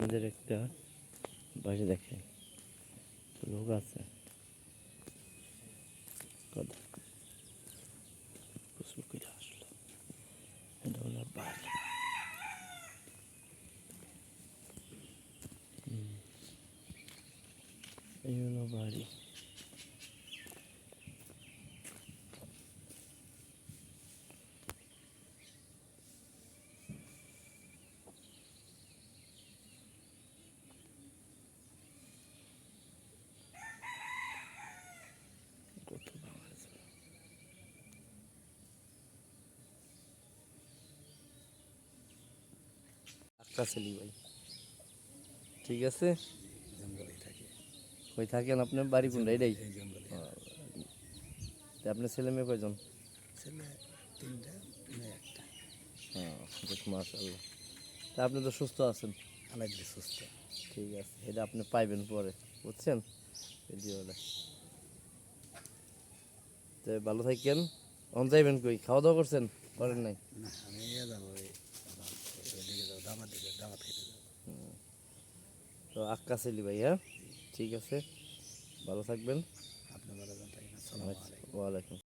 আপনাদের একটা বাইরে দেখে। লোক আছে। এই হলো বাড়ি। আটটা ছেলে ভাই। ঠিক আছে? জঙ্গলে থাকে কই থাকেন আপনার বাড়ি কোনটা এটাই আপনার ছেলে মেয়ে কয়জন? ছেলে তিনটা মেয়ে একটা। হ্যাঁ মাশাল্লাহ তা আপনি তো সুস্থ আছেন? আলাদা সুস্থ। ঠিক আছে এটা আপনি পাইবেন পরে বুঝছেন? ভিডিওটা তো ভালো থাকেন। অন যাইবেন কই? খাওয়া দাওয়া করছেন? করেন নাই? না আমি তো আক্কা আলী ভাইয়া হ্যাঁ? ঠিক আছে। ভালো থাকবেন। আপনার ভালো থাকেন আসসালামু আলাইকুম। ওয়ালাইকুম